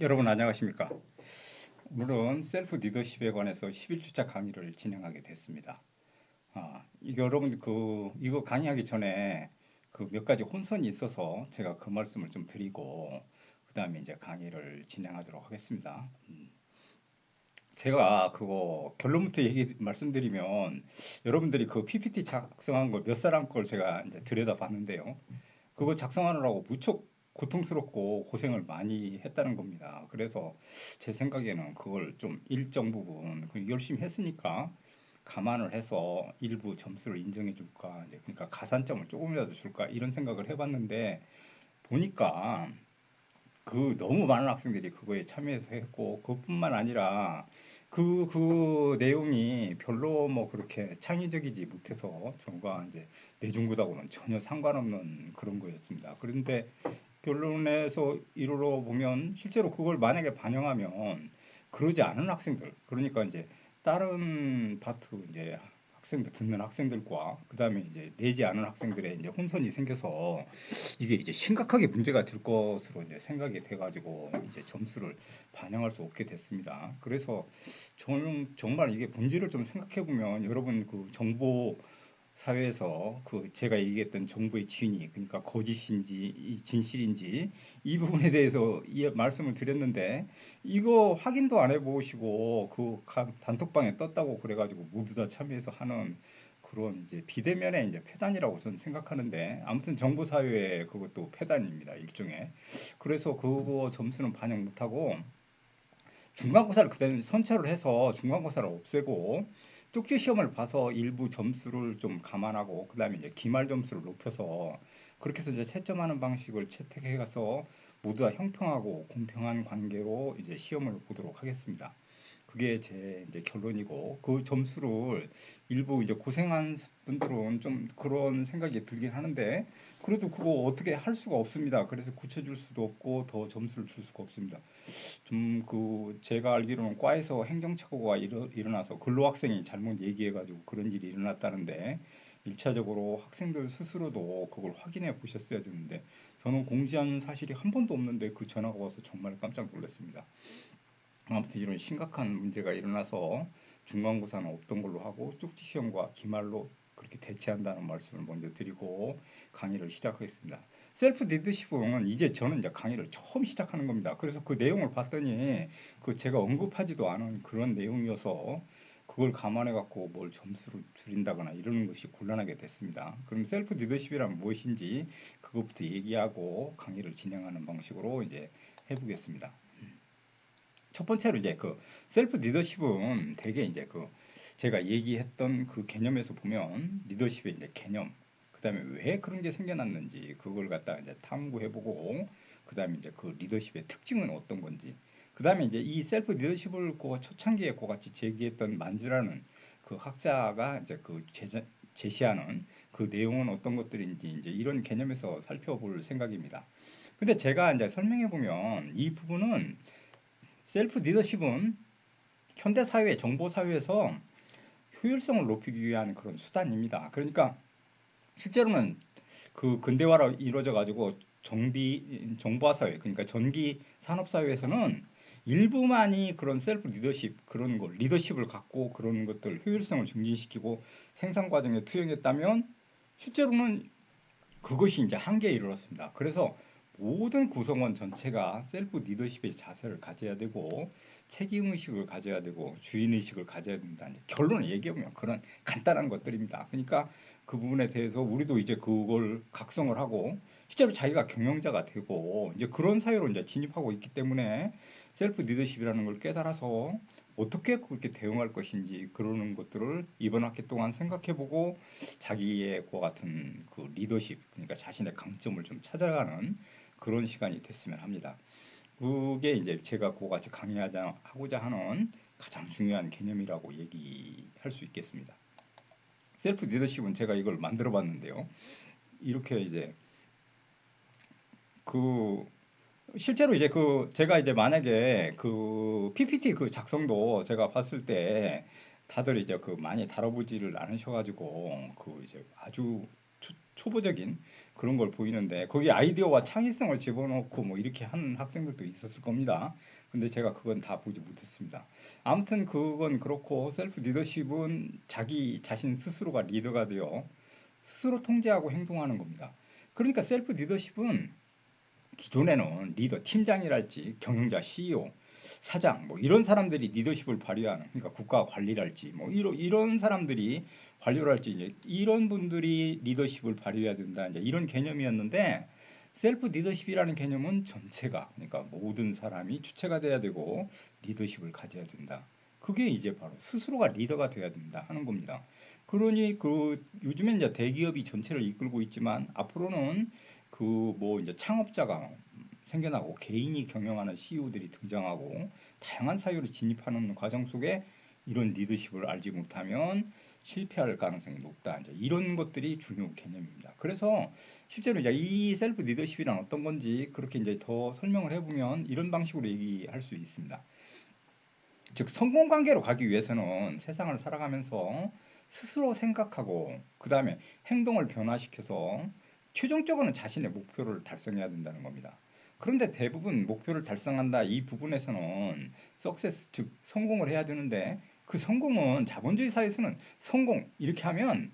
여러분 안녕하십니까? 오늘은 셀프 리더십에 관해서 11주차 강의를 진행하게 됐습니다. 아, 이게 여러분 그 이거 강의하기 전에 그 몇 가지 혼선이 있어서 제가 그 말씀을 좀 드리고 그 다음에 이제 강의를 진행하도록 하겠습니다. 음. 제가 그거 결론부터 얘기 말씀드리면 여러분들이 그 PPT 작성한 걸 몇 사람 걸 제가 이제 들여다봤는데요. 그거 작성하느라고 무척 고통스럽고 고생을 많이 했다는 겁니다. 그래서 제 생각에는 그걸 좀 일정 부분 그 열심히 했으니까 감안을 해서 일부 점수를 인정해 줄까 이제 그러니까 가산점을 조금이라도 줄까 이런 생각을 해봤는데 보니까 그 너무 많은 학생들이 그거에 참여해서 했고 그뿐만 아니라 그, 그 내용이 별로 뭐 그렇게 창의적이지 못해서 저가 이제 내중구다고는 전혀 상관없는 그런 거였습니다. 그런데 결론에서 이루러 보면 실제로 그걸 만약에 반영하면 그러지 않은 학생들 그러니까 이제 다른 파트 이제 학생들 듣는 학생들과 그다음에 이제 내지 않은 학생들의 이제 혼선이 생겨서 이게 이제 심각하게 문제가 될 것으로 이제 생각이 돼가지고 이제 점수를 반영할 수 없게 됐습니다. 그래서 저는 정말 이게 본질을 좀 생각해 보면 여러분 그 정보 사회에서 그 제가 얘기했던 정보의 진위 그러니까 거짓인지 진실인지 이 부분에 대해서 이 말씀을 드렸는데 이거 확인도 안 해보시고 그 단톡방에 떴다고 그래가지고 모두 다 참여해서 하는 그런 이제 비대면의 이제 폐단이라고 저는 생각하는데 아무튼 정보 사회의 그것도 폐단입니다 일종의. 그래서 그거 점수는 반영 못하고 중간고사를 그다음에 선처를 해서 중간고사를 없애고 쪽지 시험을 봐서 일부 점수를 좀 감안하고 그다음에 이제 기말 점수를 높여서 그렇게 해서 이제 채점하는 방식을 채택해 가서 모두 다 형평하고 공평한 관계로 이제 시험을 보도록 하겠습니다. 그게 제 이제 결론이고 그 점수를 일부 이제 고생한 분들은 좀 그런 생각이 들긴 하는데 그래도 그거 어떻게 할 수가 없습니다. 그래서 고쳐줄 수도 없고 더 점수를 줄 수가 없습니다. 좀 그 제가 알기로는 과에서 행정착오가 일어, 일어나서 근로학생이 잘못 얘기해가지고 그런 일이 일어났다는데 일차적으로 학생들 스스로도 그걸 확인해 보셨어야 되는데 저는 공지한 사실이 한 번도 없는데 그 전화가 와서 정말 깜짝 놀랐습니다. 아무튼 이런 심각한 문제가 일어나서 중간고사는 없던 걸로 하고 쪽지 시험과 기말로 그렇게 대체한다는 말씀을 먼저 드리고 강의를 시작하겠습니다. 셀프 리더십은 이제 저는 이제 강의를 처음 시작하는 겁니다. 그래서 그 내용을 봤더니 그 제가 언급하지도 않은 그런 내용이어서 그걸 감안해 갖고 뭘 점수를 줄인다거나 이러는 것이 곤란하게 됐습니다. 그럼 셀프 리더십이란 무엇인지 그것부터 얘기하고 강의를 진행하는 방식으로 이제 해보겠습니다. 첫 번째로 이제 그 셀프 리더십은 되게 이제 그 제가 얘기했던 그 개념에서 보면 리더십의 이제 개념 그다음에 왜 그런 게 생겨났는지 그걸 갖다 이제 탐구해보고 그다음에 이제 그 리더십의 특징은 어떤 건지 그다음에 이제 이 셀프 리더십을 그 초창기에 고같이 제기했던 만즈라는 그 학자가 이제 그 제자, 제시하는 그 내용은 어떤 것들인지 이제 이런 개념에서 살펴볼 생각입니다. 근데 제가 이제 설명해 보면 이 부분은 셀프 리더십은 현대 사회, 정보 사회에서 효율성을 높이기 위한 그런 수단입니다. 그러니까 실제로는 그 근대화로 이루어져 가지고 정비 정보화 사회, 그러니까 전기 산업 사회에서는 일부만이 그런 셀프 리더십 그런 거 리더십을 갖고 그런 것들 효율성을 증진시키고 생산 과정에 투영했다면 실제로는 그것이 이제 한계에 이르렀습니다. 그래서 모든 구성원 전체가 셀프 리더십의 자세를 가져야 되고 책임 의식을 가져야 되고 주인 의식을 가져야 된다. 결론을 얘기하면 그런 간단한 것들입니다. 그러니까 그 부분에 대해서 우리도 이제 그걸 각성을 하고 실제로 자기가 경영자가 되고 이제 그런 사회로 이제 진입하고 있기 때문에 셀프 리더십이라는 걸 깨달아서 어떻게 그렇게 대응할 것인지 그러는 것들을 이번 학기 동안 생각해보고 자기의 그 같은 그 리더십 그러니까 자신의 강점을 좀 찾아가는 그런 시간이 됐으면 합니다. 그게 이제 제가 그같이 강의하자 하고자 하는 가장 중요한 개념이라고 얘기할 수 있겠습니다. 셀프 리더십은 제가 이걸 만들어 봤는데요. 이렇게 이제 그 실제로 이제 그 제가 이제 만약에 그 PPT 그 작성도 제가 봤을 때 다들 이제 그 많이 다뤄보지를 않으셔가지고 그 이제 아주 초, 초보적인 그런 걸 보이는데 거기 아이디어와 창의성을 집어넣고 뭐 이렇게 하는 학생들도 있었을 겁니다. 근데 제가 그건 다 보지 못했습니다. 아무튼 그건 그렇고 셀프 리더십은 자기 자신 스스로가 리더가 되어 스스로 통제하고 행동하는 겁니다. 그러니까 셀프 리더십은 기존에는 리더, 팀장이랄지 경영자, CEO, 사장 뭐 이런 사람들이 리더십을 발휘하는 그러니까 국가 관리랄지 뭐 이런 이런 사람들이 관료를 할지 이제 이런 분들이 리더십을 발휘해야 된다 이제 이런 개념이었는데 셀프 리더십이라는 개념은 전체가 그러니까 모든 사람이 주체가 돼야 되고 리더십을 가져야 된다. 그게 이제 바로 스스로가 리더가 돼야 된다 하는 겁니다. 그러니 그 요즘엔 이제 대기업이 전체를 이끌고 있지만 앞으로는 그 뭐 이제 창업자가 생겨나고 개인이 경영하는 CEO들이 등장하고 다양한 사유로 진입하는 과정 속에 이런 리더십을 알지 못하면 실패할 가능성이 높다. 이제 이런 것들이 중요 개념입니다. 그래서 실제로 이제 이 셀프 리더십이란 어떤 건지 그렇게 이제 더 설명을 해보면 이런 방식으로 얘기할 수 있습니다. 즉 성공 관계로 가기 위해서는 세상을 살아가면서 스스로 생각하고 그 다음에 행동을 변화시켜서 최종적으로는 자신의 목표를 달성해야 된다는 겁니다. 그런데 대부분 목표를 달성한다 이 부분에서는 석세스 즉 성공을 해야 되는데 그 성공은 자본주의 사회에서는 성공 이렇게 하면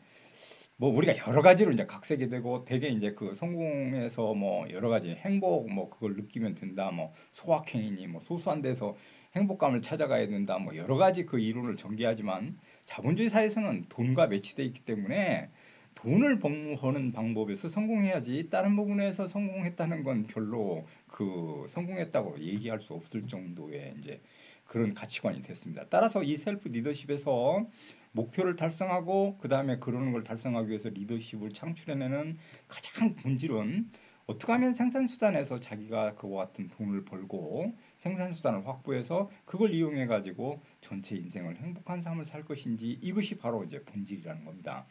뭐 우리가 여러 가지로 이제 각색이 되고 대개 이제 그 성공에서 뭐 여러 가지 행복 뭐 그걸 느끼면 된다 뭐 소확행이니 뭐 소소한 데서 행복감을 찾아가야 된다 뭐 여러 가지 그 이론을 전개하지만 자본주의 사회에서는 돈과 매치돼 있기 때문에 돈을 버는 방법에서 성공해야지 다른 부분에서 성공했다는 건 별로 그 성공했다고 얘기할 수 없을 정도의 이제 그런 가치관이 됐습니다. 따라서 이 셀프 리더십에서 목표를 달성하고 그 다음에 그러는 걸 달성하기 위해서 리더십을 창출해내는 가장 본질은 어떻게 하면 생산수단에서 자기가 그와 같은 돈을 벌고 생산수단을 확보해서 그걸 이용해 가지고 전체 인생을 행복한 삶을 살 것인지 이것이 바로 이제 본질이라는 겁니다.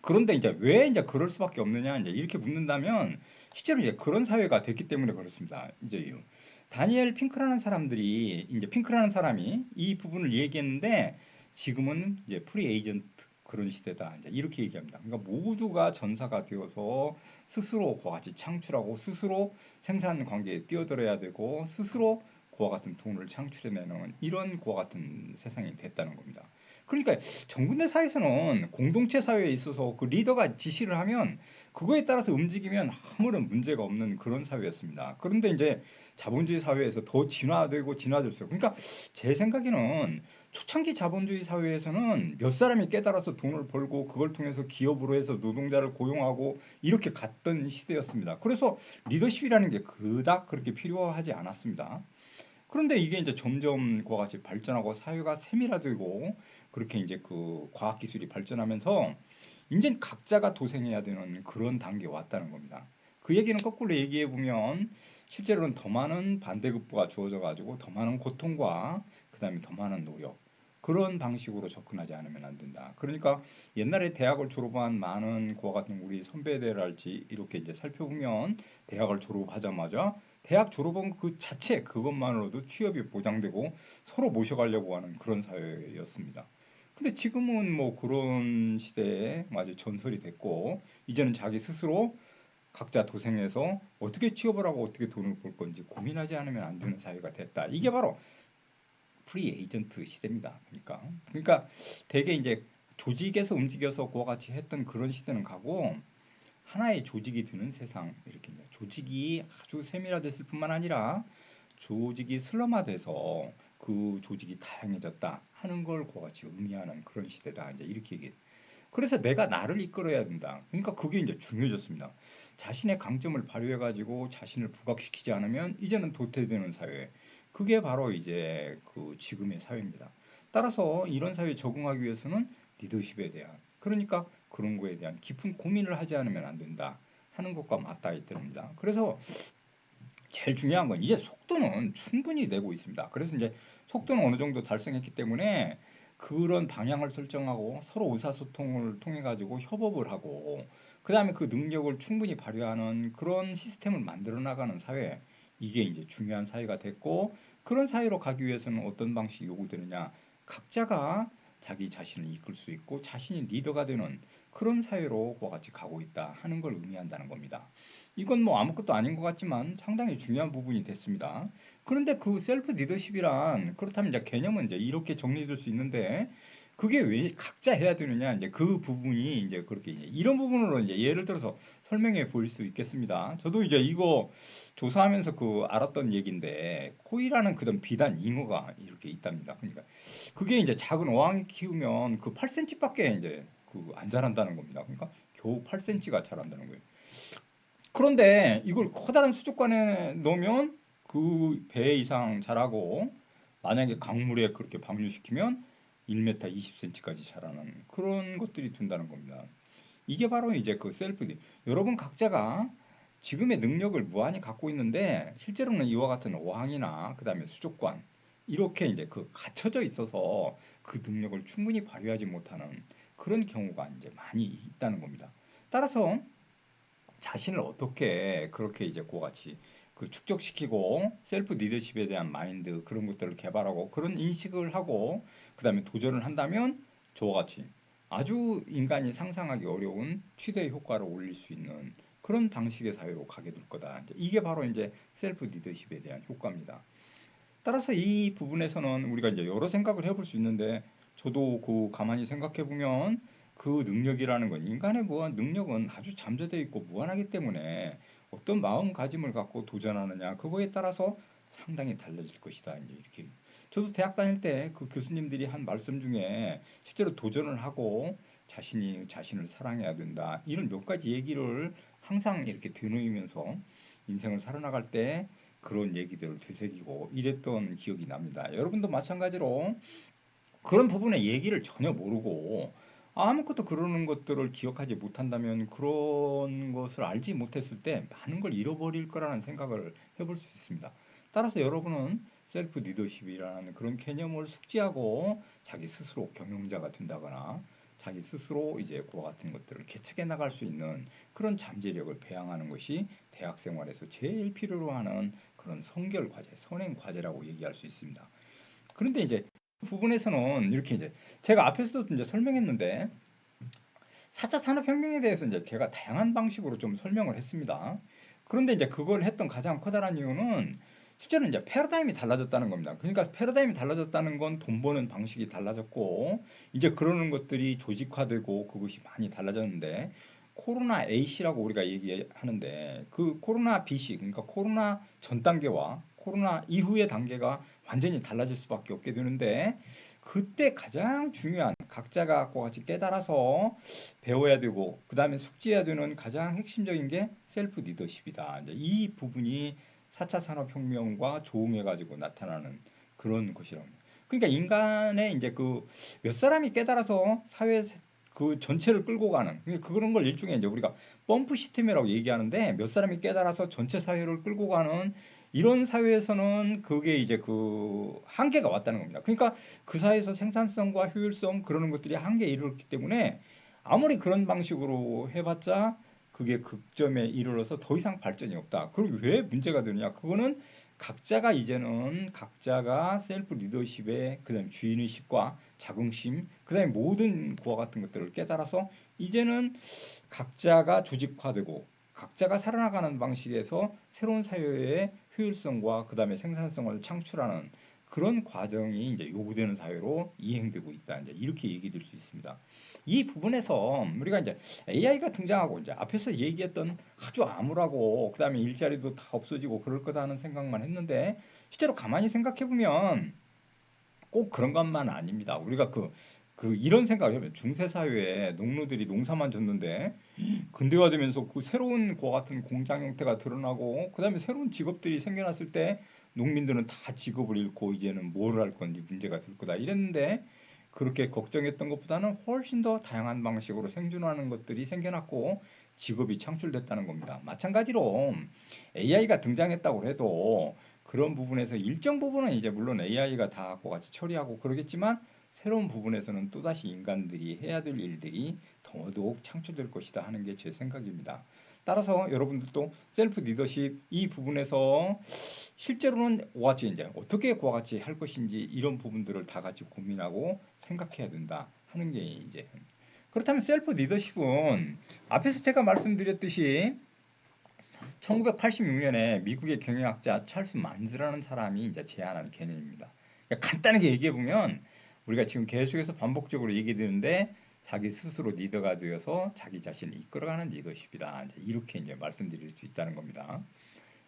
그런데 이제 왜 이제 그럴 수밖에 없느냐 이제 이렇게 묻는다면 실제로 이제 그런 사회가 됐기 때문에 그렇습니다. 이제 다니엘 핑크라는 사람들이 이제 핑크라는 사람이 이 부분을 얘기했는데 지금은 이제 프리 에이전트 그런 시대다. 이제 이렇게 얘기합니다. 그러니까 모두가 전사가 되어서 스스로 그와 같이 창출하고 스스로 생산 관계에 뛰어들어야 되고 스스로 그와 같은 돈을 창출해내는 이런 그와 같은 세상이 됐다는 겁니다. 그러니까 정근대 사회에서는 공동체 사회에 있어서 그 리더가 지시를 하면 그거에 따라서 움직이면 아무런 문제가 없는 그런 사회였습니다. 그런데 이제 자본주의 사회에서 더 진화되고 진화됐어요. 그러니까 제 생각에는 초창기 자본주의 사회에서는 몇 사람이 깨달아서 돈을 벌고 그걸 통해서 기업으로 해서 노동자를 고용하고 이렇게 갔던 시대였습니다. 그래서 리더십이라는 게 그닥 그렇게 필요하지 않았습니다. 그런데 이게 이제 점점 그와 같이 발전하고 사회가 세밀화되고 그렇게 이제 그 과학 기술이 발전하면서 이제 각자가 도생해야 되는 그런 단계에 왔다는 겁니다. 그 얘기는 거꾸로 얘기해 보면 실제로는 더 많은 반대급부가 주어져 가지고 더 많은 고통과 그다음에 더 많은 노력 그런 방식으로 접근하지 않으면 안 된다. 그러니까 옛날에 대학을 졸업한 많은 그와 같은 우리 선배들할지 이렇게 이제 살펴보면 대학을 졸업하자마자 대학 졸업한 그 자체 그것만으로도 취업이 보장되고 서로 모셔가려고 하는 그런 사회였습니다. 근데 지금은 뭐 그런 시대에 아주 전설이 됐고 이제는 자기 스스로 각자 도생해서 어떻게 취업을 하고 어떻게 돈을 벌 건지 고민하지 않으면 안 되는 사회가 됐다. 이게 바로 프리 에이전트 시대입니다. 그러니까 그러니까 대개 이제 조직에서 움직여서 그와 같이 했던 그런 시대는 가고 하나의 조직이 되는 세상 이렇게 조직이 아주 세밀화됐을 뿐만 아니라 조직이 슬럼화돼서 그 조직이 다양해졌다 하는 걸 같이 의미하는 그런 시대다 이제 이렇게 얘기해. 그래서 내가 나를 이끌어야 된다. 그러니까 그게 이제 중요해졌습니다. 자신의 강점을 발휘해 가지고 자신을 부각시키지 않으면 이제는 도태되는 사회. 그게 바로 이제 그 지금의 사회입니다. 따라서 이런 사회에 적응하기 위해서는 리더십에 대한 그러니까 그런 거에 대한 깊은 고민을 하지 않으면 안 된다 하는 것과 맞닿아 있답니다. 그래서 제일 중요한 건 이제 속도는 충분히 내고 있습니다. 그래서 이제 속도는 어느 정도 달성했기 때문에 그런 방향을 설정하고 서로 의사소통을 통해 가지고 협업을 하고 그다음에 그 능력을 충분히 발휘하는 그런 시스템을 만들어 나가는 사회 이게 이제 중요한 사회가 됐고 그런 사회로 가기 위해서는 어떤 방식이 요구되느냐 각자가 자기 자신을 이끌 수 있고 자신이 리더가 되는 그런 사회로 그와 같이 가고 있다 하는 걸 의미한다는 겁니다. 이건 뭐 아무것도 아닌 것 같지만 상당히 중요한 부분이 됐습니다. 그런데 그 셀프 리더십이란 그렇다면 이제 개념은 이제 이렇게 정리될 수 있는데 그게 왜 각자 해야 되느냐 이제 그 부분이 이제 그렇게 이제 이런 부분으로 이제 예를 들어서 설명해 보일 수 있겠습니다. 저도 이제 이거 조사하면서 그 알았던 얘기인데 코이라는 그런 비단 잉어가 이렇게 있답니다. 그러니까 그게 이제 작은 어항에 키우면 그 8cm밖에 이제 그 안 자란다는 겁니다. 그러니까 겨우 8cm가 자란다는 거예요. 그런데 이걸 커다란 수족관에 넣으면 그 배 이상 자라고 만약에 강물에 그렇게 방류시키면 1m 20cm까지 자라는 그런 것들이 된다는 겁니다. 이게 바로 이제 그 셀프 여러분 각자가 지금의 능력을 무한히 갖고 있는데 실제로는 이와 같은 어항이나 그다음에 수족관 이렇게 이제 그 갇혀져 있어서 그 능력을 충분히 발휘하지 못하는 그런 경우가 이제 많이 있다는 겁니다. 따라서 자신을 어떻게 그렇게 이제 그와 같이 그 축적시키고 셀프 리더십에 대한 마인드 그런 것들을 개발하고 그런 인식을 하고 그다음에 도전을 한다면 저와 같이 아주 인간이 상상하기 어려운 최대 효과를 올릴 수 있는 그런 방식의 사회로 가게 될 거다. 이게 바로 이제 셀프 리더십에 대한 효과입니다. 따라서 이 부분에서는 우리가 이제 여러 생각을 해볼 수 있는데 저도 그 가만히 생각해 보면 그 능력이라는 건 인간의 무한 능력은 아주 잠재되어 있고 무한하기 때문에 어떤 마음가짐을 갖고 도전하느냐 그거에 따라서 상당히 달라질 것이다 이렇게 저도 대학 다닐 때 그 교수님들이 한 말씀 중에 실제로 도전을 하고 자신이 자신을 사랑해야 된다 이런 몇 가지 얘기를 항상 이렇게 되뇌이면서 인생을 살아나갈 때 그런 얘기들을 되새기고 이랬던 기억이 납니다. 여러분도 마찬가지로 그런 부분의 얘기를 전혀 모르고 아무것도 그러는 것들을 기억하지 못한다면 그런 것을 알지 못했을 때 많은 걸 잃어버릴 거라는 생각을 해볼 수 있습니다. 따라서 여러분은 셀프 리더십이라는 그런 개념을 숙지하고 자기 스스로 경영자가 된다거나 자기 스스로 이제 그와 같은 것들을 개척해 나갈 수 있는 그런 잠재력을 배양하는 것이 대학 생활에서 제일 필요로 하는 그런 성결 과제, 선행 과제라고 얘기할 수 있습니다. 그런데 이제 부분에서는 이렇게 이제 제가 앞에서도 이제 설명했는데 4차 산업혁명에 대해서 이제 제가 다양한 방식으로 좀 설명을 했습니다. 그런데 이제 그걸 했던 가장 커다란 이유는 실제로 이제 패러다임이 달라졌다는 겁니다. 그러니까 패러다임이 달라졌다는 건 돈 버는 방식이 달라졌고 이제 그러는 것들이 조직화되고 그것이 많이 달라졌는데 코로나 A씨라고 우리가 얘기하는데 그 코로나 B씨 그러니까 코로나 전 단계와 코로나 이후의 단계가 완전히 달라질 수밖에 없게 되는데 그때 가장 중요한 각자가 같이 깨달아서 배워야 되고 그 다음에 숙지해야 되는 가장 핵심적인 게 셀프 리더십이다. 이 부분이 4차 산업혁명과 조응해가지고 나타나는 그런 것이라고. 그러니까 인간의 이제 그 몇 사람이 깨달아서 사회 그 전체를 끌고 가는 그런 걸 일종의 이제 우리가 펌프 시스템이라고 얘기하는데 몇 사람이 깨달아서 전체 사회를 끌고 가는 이런 사회에서는 그게 이제 그 한계가 왔다는 겁니다. 그러니까 그 사회에서 생산성과 효율성 그러는 것들이 한계에 이르렀기 때문에 아무리 그런 방식으로 해봤자 그게 극점에 이르러서 더 이상 발전이 없다. 그럼 왜 문제가 되느냐? 그거는 각자가 이제는 각자가 셀프 리더십의 그다음 주인의식과 자긍심 그다음에 모든 그와 같은 것들을 깨달아서 이제는 각자가 조직화되고 각자가 살아나가는 방식에서 새로운 사회의 효율성과 그다음에 생산성을 창출하는 그런 과정이 이제 요구되는 사회로 이행되고 있다. 이제 이렇게 얘기될 수 있습니다. 이 부분에서 우리가 이제 AI가 등장하고 이제 앞에서 얘기했던 아주 암울하고 그다음에 일자리도 다 없어지고 그럴 거다는 생각만 했는데 실제로 가만히 생각해 보면 꼭 그런 것만 아닙니다. 우리가 그 그 이런 생각을 해요. 중세 사회에 농노들이 농사만 졌는데 근대화되면서 그 새로운 과 같은 공장 형태가 드러나고 그다음에 새로운 직업들이 생겨났을 때 농민들은 다 직업을 잃고 이제는 뭘 할 건지 문제가 될 거다 이랬는데 그렇게 걱정했던 것보다는 훨씬 더 다양한 방식으로 생존하는 것들이 생겨났고 직업이 창출됐다는 겁니다. 마찬가지로 AI가 등장했다고 해도 그런 부분에서 일정 부분은 이제 물론 AI가 다 같이 처리하고 그러겠지만 새로운 부분에서는 또다시 인간들이 해야 될 일들이 더더욱 창출될 것이다 하는 게 제 생각입니다. 따라서 여러분들도 셀프 리더십 이 부분에서 실제로는 와 같이 이제 어떻게 그와 같이 할 것인지 이런 부분들을 다 같이 고민하고 생각해야 된다 하는 게 이제 그렇다면 셀프 리더십은 앞에서 제가 말씀드렸듯이 1986년에 미국의 경영학자 찰스 만즈라는 사람이 이제 제안한 개념입니다. 그러니까 간단하게 얘기해 보면 우리가 지금 계속해서 반복적으로 얘기 드는데 자기 스스로 리더가 되어서 자기 자신을 이끌어가는 리더십이다. 이렇게 이제 말씀드릴 수 있다는 겁니다.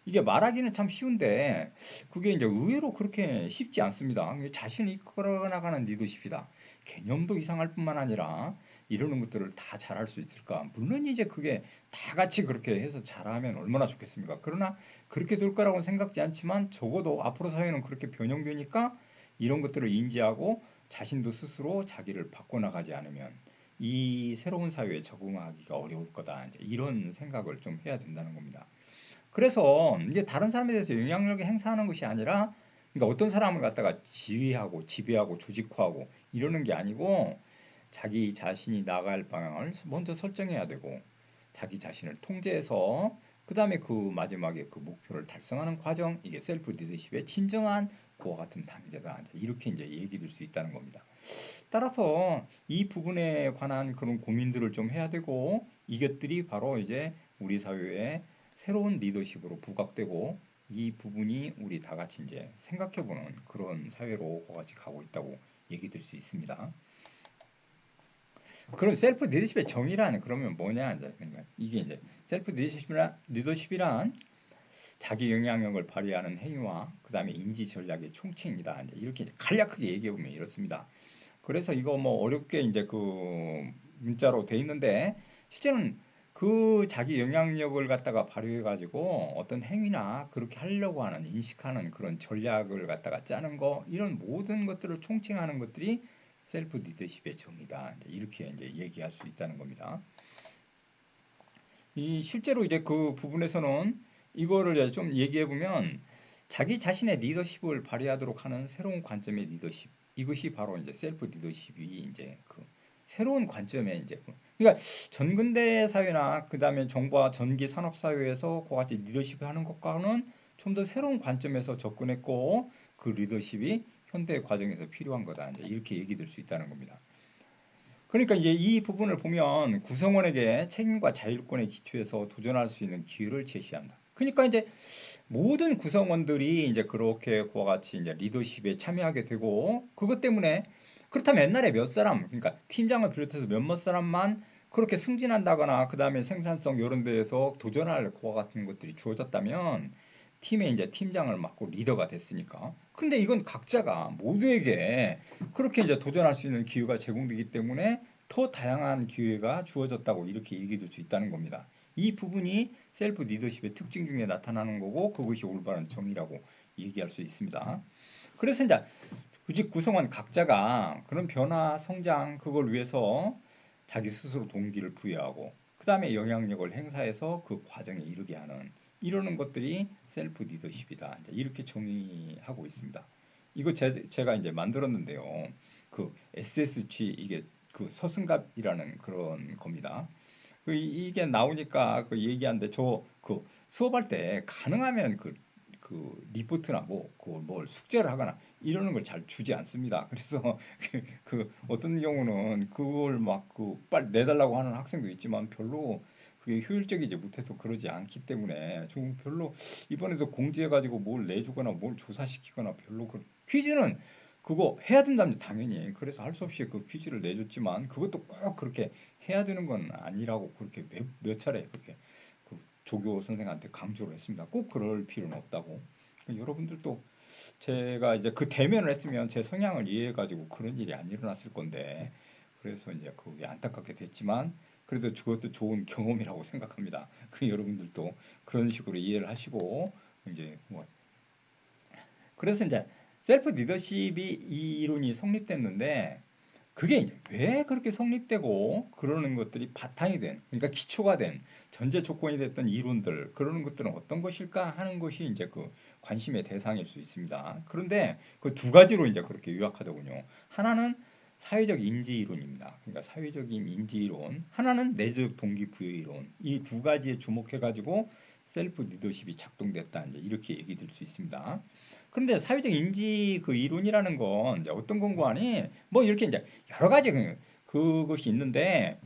이게 말하기는 참 쉬운데 그게 이제 의외로 그렇게 쉽지 않습니다. 자신을 이끌어 나가는 리더십이다. 개념도 이상할 뿐만 아니라 이러는 것들을 다 잘할 수 있을까? 물론 이제 그게 다 같이 그렇게 해서 잘하면 얼마나 좋겠습니까? 그러나 그렇게 될 거라고는 생각지 않지만 적어도 앞으로 사회는 그렇게 변형되니까 이런 것들을 인지하고 자신도 스스로 자기를 바꿔나가지 않으면 이 새로운 사회에 적응하기가 어려울 거다. 이런 생각을 좀 해야 된다는 겁니다. 그래서 이게 다른 사람에 대해서 영향력을 행사하는 것이 아니라 그러니까 어떤 사람을 갖다가 지휘하고 지배하고 조직화하고 이러는 게 아니고 자기 자신이 나갈 방향을 먼저 설정해야 되고 자기 자신을 통제해서 그 다음에 그 마지막에 그 목표를 달성하는 과정 이게 셀프 리더십의 진정한 그와 같은 단계다 이렇게 이제 얘기될 수 있다는 겁니다. 따라서 이 부분에 관한 그런 고민들을 좀 해야 되고 이것들이 바로 이제 우리 사회에 새로운 리더십으로 부각되고 이 부분이 우리 다 같이 이제 생각해보는 그런 사회로 같이 가고 있다고 얘기 들수 있습니다. 그럼 셀프 리더십의 정의란 그러면 뭐냐 이제 그러니까 이게 이제 셀프 리더십이란 리더십이란 자기 영향력을 발휘하는 행위와 그 다음에 인지 전략의 총칭이다. 이제 이렇게 이제 간략하게 얘기해 보면 이렇습니다. 그래서 이거 뭐 어렵게 이제 그 문자로 돼 있는데 실제는 그 자기 영향력을 갖다가 발휘해 가지고 어떤 행위나 그렇게 하려고 하는 인식하는 그런 전략을 갖다가 짜는 거 이런 모든 것들을 총칭하는 것들이 셀프 리더십의 정의다. 이렇게 이제 얘기할 수 있다는 겁니다. 이 실제로 이제 그 부분에서는 이거를 좀 얘기해 보면 자기 자신의 리더십을 발휘하도록 하는 새로운 관점의 리더십 이것이 바로 이제 셀프 리더십이 이제 그 새로운 관점의 이제 그 그러니까 전근대 사회나 그다음에 정부와 전기 산업 사회에서 그와 같이 리더십을 하는 것과는 좀 더 새로운 관점에서 접근했고 그 리더십이 현대 과정에서 필요한 거다. 이제 이렇게 얘기될 수 있다는 겁니다. 그러니까 이제 이 부분을 보면 구성원에게 책임과 자율권의 기초에서 도전할 수 있는 기회를 제시한다. 그러니까 이제 모든 구성원들이 이제 그렇게 그와 같이 이제 리더십에 참여하게 되고 그것 때문에 그렇다면 옛날에 몇 사람 그러니까 팀장을 비롯해서 몇몇 사람만 그렇게 승진한다거나 그 다음에 생산성 이런 데에서 도전할 그와 같은 것들이 주어졌다면 팀의 이제 팀장을 맡고 리더가 됐으니까. 근데 이건 각자가 모두에게 그렇게 이제 도전할 수 있는 기회가 제공되기 때문에 더 다양한 기회가 주어졌다고 이렇게 얘기해 줄 수 있다는 겁니다. 이 부분이 셀프 리더십의 특징 중에 나타나는 거고 그것이 올바른 정의라고 얘기할 수 있습니다. 그래서 이제 구직 구성원 각자가 그런 변화, 성장 그걸 위해서 자기 스스로 동기를 부여하고 그 다음에 영향력을 행사해서 그 과정에 이르게 하는 이러는 것들이 셀프 리더십이다. 이렇게 정의하고 있습니다. 이거 제, 제가 이제 만들었는데요. 그 SSG 이게 그 서승갑이라는 그런 겁니다. 그 이게 나오니까 그 얘기하는데 저 그 수업할 때 가능하면 그, 그 리포트나 뭐 그걸 뭘 숙제를 하거나 이러는 걸 잘 주지 않습니다. 그래서 그, 그 어떤 경우는 그걸 막 그 빨리 내달라고 하는 학생도 있지만 별로 그게 효율적이지 못해서 그러지 않기 때문에 좀 별로 이번에도 공지해가지고 뭘 내주거나 뭘 조사시키거나 별로 그 퀴즈는 그거 해야 된다면 당연히 그래서 할 수 없이 그 퀴즈를 내줬지만 그것도 꼭 그렇게 해야 되는 건 아니라고 그렇게 몇, 몇 차례 그렇게 그 조교 선생한테 강조를 했습니다. 꼭 그럴 필요는 없다고. 여러분들도 제가 이제 그 대면을 했으면 제 성향을 이해해가지고 그런 일이 안 일어났을 건데 그래서 이제 그게 안타깝게 됐지만 그래도 그것도 좋은 경험이라고 생각합니다. 그 여러분들도 그런 식으로 이해를 하시고 이제 뭐 그래서 이제 셀프 리더십이 이 이론이 성립됐는데 그게 이제 왜 그렇게 성립되고 그러는 것들이 바탕이 된 그러니까 기초가 된 전제 조건이 됐던 이론들 그러는 것들은 어떤 것일까 하는 것이 이제 그 관심의 대상일 수 있습니다. 그런데 그 두 가지로 이제 그렇게 요약하더군요. 하나는 사회적 인지 이론입니다. 그러니까 사회적인 인지 이론, 하나는 내적 동기 부여 이론. 이 두 가지에 주목해 가지고 셀프 리더십이 작동됐다. 이제 이렇게 얘기 될 수 있습니다. 그런데 사회적 인지 그 이론이라는 건 이제 어떤 공부하니 뭐 이렇게 이제 여러 가지 그, 그것이 있는데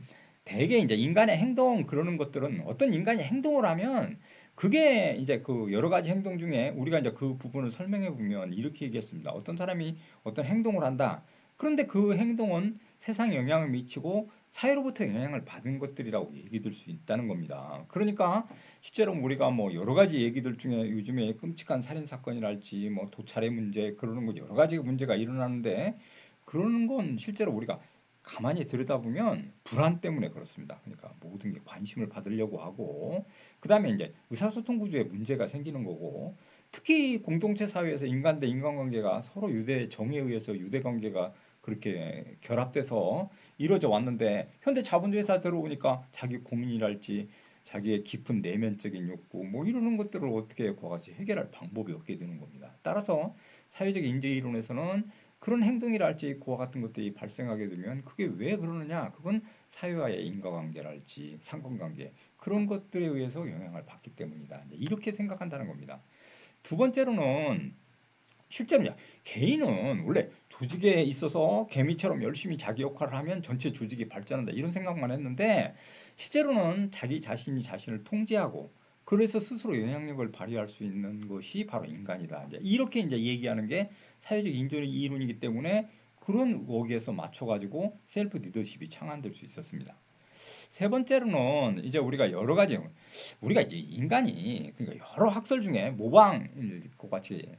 대개 이제 인간의 행동 그러는 것들은 어떤 인간이 행동을 하면 그게 이제 그 여러 가지 행동 중에 우리가 이제 그 부분을 설명해 보면 이렇게 얘기했습니다. 어떤 사람이 어떤 행동을 한다. 그런데 그 행동은 세상에 영향을 미치고 사회로부터 영향을 받은 것들이라고 얘기될 수 있다는 겁니다. 그러니까 실제로 우리가 뭐 여러 가지 얘기들 중에 요즘에 끔찍한 살인 사건이랄지 뭐 도찰의 문제 그러는 거 여러 가지 문제가 일어나는데 그러는 건 실제로 우리가 가만히 들여다보면 불안 때문에 그렇습니다. 그러니까 모든 게 관심을 받으려고 하고 그다음에 이제 의사소통 구조에 문제가 생기는 거고 특히 공동체 사회에서 인간 대 인간관계가 서로 유대 정에 의해서 유대 관계가 그렇게 결합돼서 이루어져 왔는데 현대 자본주의 사회 들어오니까 자기 고민이랄지 자기의 깊은 내면적인 욕구 뭐 이러는 것들을 어떻게 그와 같이 해결할 방법이 없게 되는 겁니다. 따라서 사회적 인재 이론에서는 그런 행동이랄지 그와 같은 것들이 발생하게 되면 그게 왜 그러느냐? 그건 사회와의 인과관계랄지 상관관계 그런 것들에 의해서 영향을 받기 때문이다. 이렇게 생각한다는 겁니다. 두 번째로는 실제로요. 개인은 원래 조직에 있어서 개미처럼 열심히 자기 역할을 하면 전체 조직이 발전한다 이런 생각만 했는데 실제로는 자기 자신이 자신을 통제하고 그래서 스스로 영향력을 발휘할 수 있는 것이 바로 인간이다. 이제 이렇게 이제 얘기하는 게 사회적 인존의 이론이기 때문에 그런 거기에서 맞춰가지고 셀프 리더십이 창안될 수 있었습니다. 세 번째로는 이제 우리가 여러 가지 우리가 이제 인간이 그러니까 여러 학설 중에 모방일 것 같이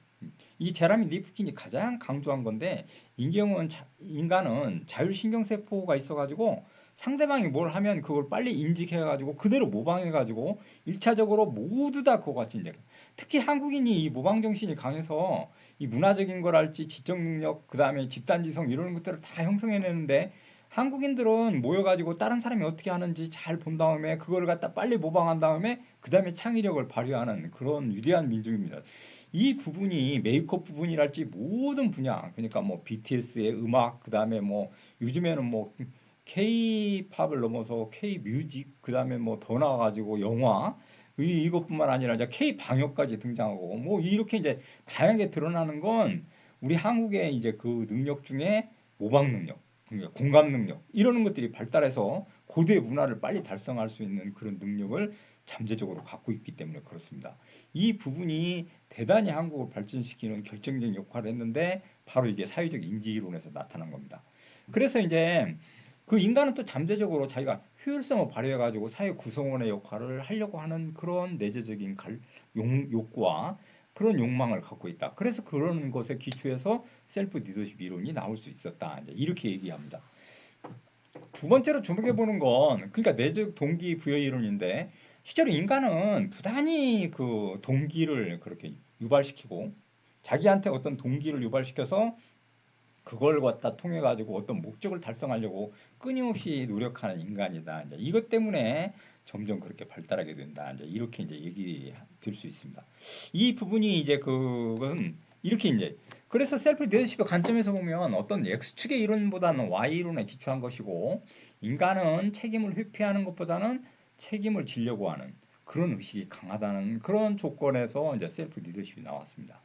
이 제라미 리프킨이 가장 강조한 건데 인경은 자, 인간은 자율신경세포가 있어가지고 상대방이 뭘 하면 그걸 빨리 인식해가지고 그대로 모방해가지고 일차적으로 모두 다 그거 같이 이제 특히 한국인이 이 모방 정신이 강해서 이 문화적인 걸할지 지적 능력 그 다음에 집단지성 이런 것들을 다 형성해내는데 한국인들은 모여가지고 다른 사람이 어떻게 하는지 잘 본 다음에 그걸 갖다 빨리 모방한 다음에 그 다음에 창의력을 발휘하는 그런 위대한 민족입니다. 이 부분이 메이크업 부분이랄지 모든 분야 그러니까 뭐 BTS의 음악 그 다음에 뭐 요즘에는 뭐 K-팝을 넘어서 K-뮤직 그 다음에 뭐 더 나와가지고 영화 이 이것뿐만 아니라 이제 K-방역까지 등장하고 뭐 이렇게 이제 다양하게 드러나는 건 우리 한국의 이제 그 능력 중에 모방 능력, 그러니까 공감 능력 이러는 것들이 발달해서 고대 문화를 빨리 달성할 수 있는 그런 능력을 잠재적으로 갖고 있기 때문에 그렇습니다. 이 부분이 대단히 한국을 발전시키는 결정적인 역할을 했는데 바로 이게 사회적 인지 이론에서 나타난 겁니다. 그래서 이제 그 인간은 또 잠재적으로 자기가 효율성을 발휘해 가지고 사회 구성원의 역할을 하려고 하는 그런 내재적인 갈, 용, 욕구와 그런 욕망을 갖고 있다. 그래서 그런 것에 기초해서 셀프 리더십 이론이 나올 수 있었다. 이렇게 얘기합니다. 두 번째로 주목해 보는 건 그러니까 내적 동기 부여 이론인데 실제로 인간은 부단히 그 동기를 그렇게 유발시키고 자기한테 어떤 동기를 유발시켜서 그걸 갖다 통해 가지고 어떤 목적을 달성하려고 끊임없이 노력하는 인간이다. 이제 이것 때문에 점점 그렇게 발달하게 된다. 이제 이렇게 이제 얘기 될수 있습니다. 이 부분이 이제 그건 이렇게 이제 그래서 셀프 리더십의 관점에서 보면 어떤 X축의 이론보다는 Y 이론에 기초한 것이고 인간은 책임을 회피하는 것보다는 책임을 지려고 하는 그런 의식이 강하다는 그런 조건에서 이제 셀프 리더십이 나왔습니다.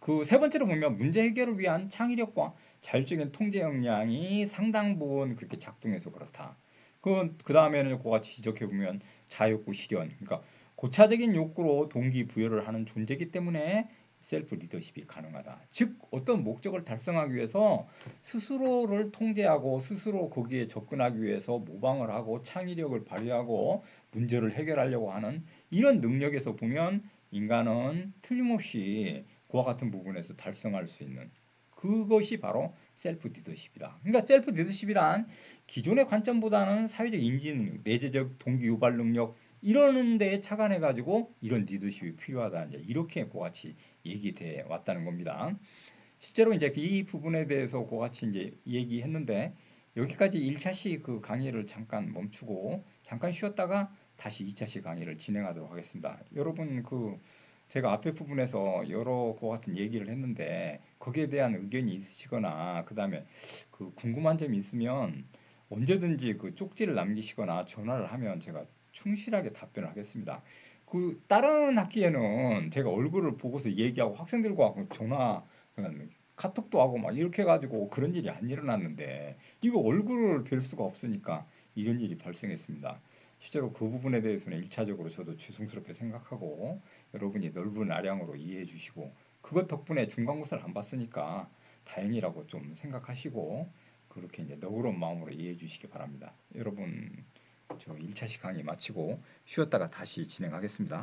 그 세 번째로 보면 문제 해결을 위한 창의력과 자율적인 통제 역량이 상당 부분 그렇게 작동해서 그렇다. 그, 그 다음에는 그와 같이 지적해 보면 자욕구 실현. 그러니까 고차적인 욕구로 동기 부여를 하는 존재이기 때문에 셀프 리더십이 가능하다. 즉 어떤 목적을 달성하기 위해서 스스로를 통제하고 스스로 거기에 접근하기 위해서 모방을 하고 창의력을 발휘하고 문제를 해결하려고 하는 이런 능력에서 보면 인간은 틀림없이 그와 같은 부분에서 달성할 수 있는 그것이 바로 셀프 리더십이다. 그러니까 셀프 리더십이란 기존의 관점보다는 사회적 인지 능력, 내재적 동기 유발 능력 이러는 데에 착안해 가지고 이런 리더십이 필요하다. 이제 이렇게 그같이 얘기돼 왔다는 겁니다. 실제로 이제 이 부분에 대해서 그같이 이제 얘기했는데 여기까지 1차시 그 강의를 잠깐 멈추고 잠깐 쉬었다가 다시 2차시 강의를 진행하도록 하겠습니다. 여러분 그 제가 앞에 부분에서 여러 거 같은 얘기를 했는데 거기에 대한 의견이 있으시거나 그다음에 그 궁금한 점이 있으면 언제든지 그 쪽지를 남기시거나 전화를 하면 제가 충실하게 답변을 하겠습니다. 그 다른 학기에는 제가 얼굴을 보고서 얘기하고 학생들과 전화 카톡도 하고 막 이렇게 해가지고 그런 일이 안 일어났는데 이거 얼굴을 뵐 수가 없으니까 이런 일이 발생했습니다. 실제로 그 부분에 대해서는 일차적으로 저도 죄송스럽게 생각하고 여러분이 넓은 아량으로 이해해 주시고 그것 덕분에 중간고사를 안 봤으니까 다행이라고 좀 생각하시고 그렇게 이제 너그러운 마음으로 이해해 주시기 바랍니다. 여러분 저 1차식 강의 마치고 쉬었다가 다시 진행하겠습니다.